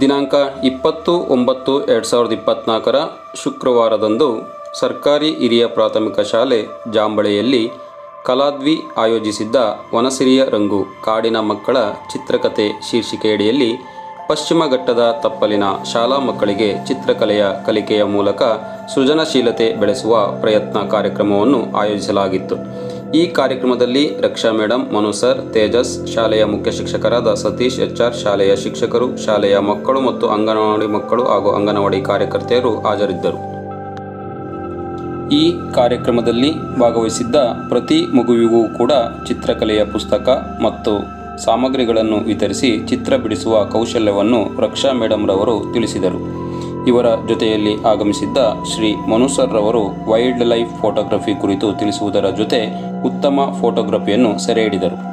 ದಿನಾಂಕ ಇಪ್ಪತ್ತು ಒಂಬತ್ತು ಎರಡು ಸಾವಿರದ ಇಪ್ಪತ್ತ್ನಾಲ್ಕರ ಶುಕ್ರವಾರದಂದು ಸರ್ಕಾರಿ ಹಿರಿಯ ಪ್ರಾಥಮಿಕ ಶಾಲೆ ಜಾಂಬಳೆಯಲ್ಲಿ ಕಲಾದ್ವಿ ಆಯೋಜಿಸಿದ್ದ ವನಸಿರಿಯ ರಂಗು ಕಾಡಿನ ಮಕ್ಕಳ ಚಿತ್ರಕಥೆ ಶೀರ್ಷಿಕೆಯಡಿಯಲ್ಲಿ ಪಶ್ಚಿಮ ಘಟ್ಟದ ತಪ್ಪಲಿನ ಶಾಲಾ ಮಕ್ಕಳಿಗೆ ಚಿತ್ರಕಲೆಯ ಕಲಿಕೆಯ ಮೂಲಕ ಸೃಜನಶೀಲತೆ ಬೆಳೆಸುವ ಪ್ರಯತ್ನ ಕಾರ್ಯಕ್ರಮವನ್ನು ಆಯೋಜಿಸಲಾಗಿತ್ತು. ಈ ಕಾರ್ಯಕ್ರಮದಲ್ಲಿ ರಕ್ಷಾ ಮೇಡಮ್ ಮನು ಸರ್, ತೇಜಸ್, ಶಾಲೆಯ ಮುಖ್ಯ ಶಿಕ್ಷಕರಾದ ಸತೀಶ್, ಎಚ್ಆರ್, ಶಾಲೆಯ ಶಿಕ್ಷಕರು, ಶಾಲೆಯ ಮಕ್ಕಳು ಮತ್ತು ಅಂಗನವಾಡಿ ಮಕ್ಕಳು ಹಾಗೂ ಅಂಗನವಾಡಿ ಕಾರ್ಯಕರ್ತೆಯರು ಹಾಜರಿದ್ದರು. ಈ ಕಾರ್ಯಕ್ರಮದಲ್ಲಿ ಭಾಗವಹಿಸಿದ್ದ ಪ್ರತಿ ಮಗುವಿಗೂ ಕೂಡ ಚಿತ್ರಕಲೆಯ ಪುಸ್ತಕ ಮತ್ತು ಸಾಮಗ್ರಿಗಳನ್ನು ವಿತರಿಸಿ ಚಿತ್ರ ಬಿಡಿಸುವ ಕೌಶಲ್ಯವನ್ನು ರಕ್ಷಾ ಮೇಡಮ್ರವರು ತಿಳಿಸಿದರು. ಇವರ ಜೊತೆಯಲ್ಲಿ ಆಗಮಿಸಿದ್ದ ಶ್ರೀ ಮನುಸರ್ರವರು ವೈಲ್ಡ್ ಲೈಫ್ ಫೋಟೋಗ್ರಫಿ ಕುರಿತು ತಿಳಿಸುವುದರ ಜೊತೆ ಉತ್ತಮ ಫೋಟೋಗ್ರಫಿಯನ್ನು ಸೆರೆ ಹಿಡಿದರು.